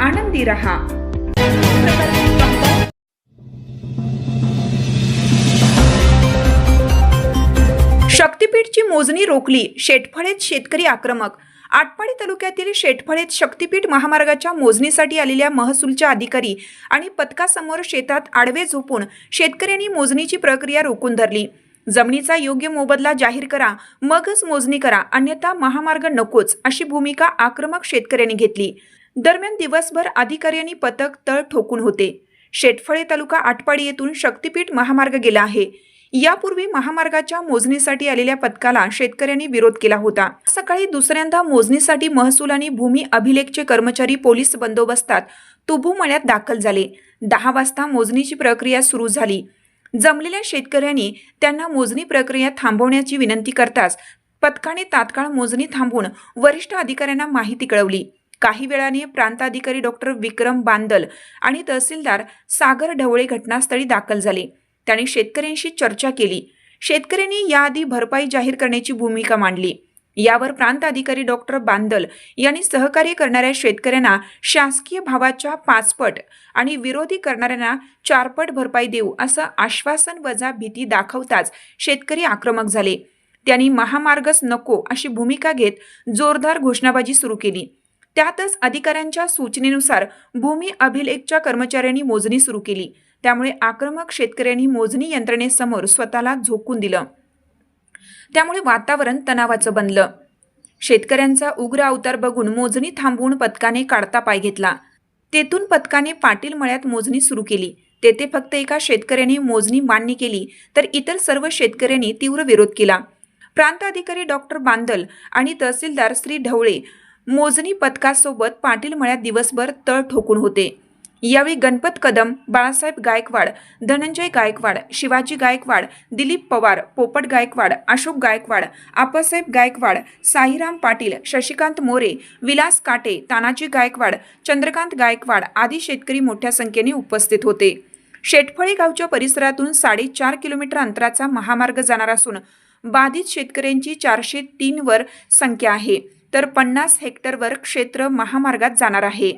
आनंदी रहा शक्तीपीठची मोजणी रोखली शेटफळेत शेतकरी आक्रमक. आटपाडी तालुक्यातील शेटफळेत शक्तीपीठ महामार्गाच्या मोजणीसाठी आलेल्या महसूलच्या अधिकारी आणि पथकासमोर शेतात आडवे झोपून शेतकऱ्यांनी मोजणीची प्रक्रिया रोखून धरली. जमिनीचा योग्य मोबदला जाहीर करा मगच मोजणी करा अन्यथा महामार्ग नकोच अशी भूमिका आक्रमक शेतकऱ्यांनी घेतली. दरम्यान दिवसभर अधिकाऱ्यांनी पथक तळ ठोकून होते. शेटफळे तालुका आटपाडी येथून शक्तीपीठ महामार्ग गेला आहे. यापूर्वी महामार्गाच्या मोजणीसाठी आलेल्या पथकाला शेतकऱ्यांनी विरोध केला होता. सकाळी दुसऱ्यांदा मोजणीसाठी महसूल आणि भूमी अभिलेखचे कर्मचारी पोलीस बंदोबस्तात तुबू मळ्यात दाखल झाले. दहा वाजता मोजणीची प्रक्रिया सुरू झाली. जमलेल्या शेतकऱ्यांनी त्यांना मोजणी प्रक्रिया थांबवण्याची विनंती करताच पथकाने तात्काळ मोजणी थांबवून वरिष्ठ अधिकाऱ्यांना माहिती कळवली. काही वेळाने प्रांताधिकारी डॉक्टर विक्रम बांदल आणि तहसीलदार सागर ढवळे घटनास्थळी दाखल झाले. त्यांनी शेतकऱ्यांशी चर्चा केली. शेतकऱ्यांनी याआधी भरपाई जाहीर करण्याची भूमिका मांडली. यावर प्रांत अधिकारी डॉक्टर बांदल यांनी सहकार्य करणाऱ्या शेतकऱ्यांना शासकीय भावाच्या पाचपट आणि विरोधी करणाऱ्यांना चारपट भरपाई देऊ असं आश्वासन वजा भीती दाखवताच शेतकरी आक्रमक झाले. त्यांनी महामार्गच नको अशी भूमिका घेत जोरदार घोषणाबाजी सुरू केली. त्यातच अधिकाऱ्यांच्या सूचनेनुसार भूमी अभिलेखच्या कर्मचाऱ्यांनी मोजणी सुरू केली. त्यामुळे आक्रमक शेतकऱ्यांनी मोजणी यंत्रणेसमोर स्वतःला झोकून दिलं. त्यामुळे वातावरण तणावाचं बनलं. शेतकऱ्यांचा उग्र अवतार बघून मोजणी थांबवून पथकाने काढता पाय घेतला. तेथून पथकाने पाटील मळ्यात मोजणी सुरू केली. तेथे फक्त एका शेतकऱ्याने मोजणी मान्य केली तर इतर सर्व शेतकऱ्यांनी तीव्र विरोध केला. प्रांत अधिकारी डॉक्टर बांदल आणि तहसीलदार श्री ढवळे मोजणी पथकासोबत पाटील मळ्यात दिवसभर तळ ठोकून होते. यावेळी गणपत कदम बाळासाहेब गायकवाड धनंजय गायकवाड शिवाजी गायकवाड दिलीप पवार पोपट गायकवाड अशोक गायकवाड आप्पासाहेब गायकवाड साईराम पाटील शशिकांत मोरे विलास काटे तानाजी गायकवाड चंद्रकांत गायकवाड आदी शेतकरी मोठ्या संख्येने उपस्थित होते. शेटफळे गावच्या परिसरातून साडेचार किलोमीटर अंतराचा महामार्ग जाणार असून बाधित शेतकऱ्यांची चारशे तीनवर संख्या आहे. तर पन्नास हेक्टरवर क्षेत्र महामार्गात जाणार आहे.